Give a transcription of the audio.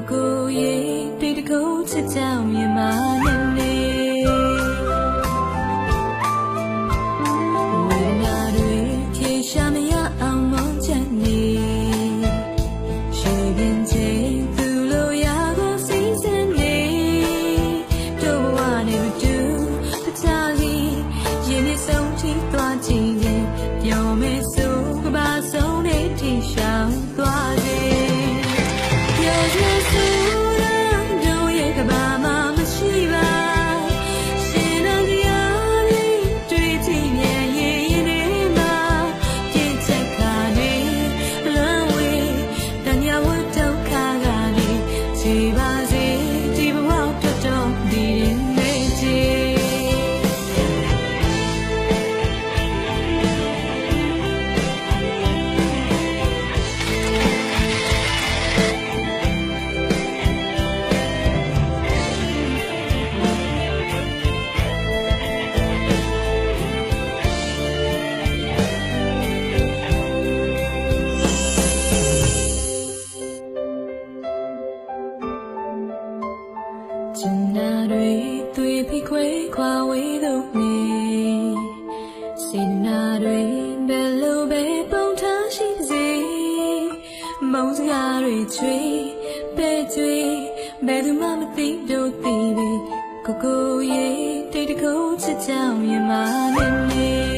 ကိုကိုရေးတိတ်တခုချစ်ကြောင်မြန်မာနဲ့နေဝေဒနာတွေဖြေရှာမရအောင်မောင်းချက်နေရှိပင်ချ ကျင်နာတွေတွေဖိခွဲခွာဝေးတော့နေစိတ်နာတွေဘယ်လိုပဲပုံထားရှိစေမုန်းစကားတွေကြွေပဲကြွေဘယ်သူမှမသိတော့သေးဘူးကိုကိုရဲ့တိတ်တခုချစ်ကြောင်ရမနေနေ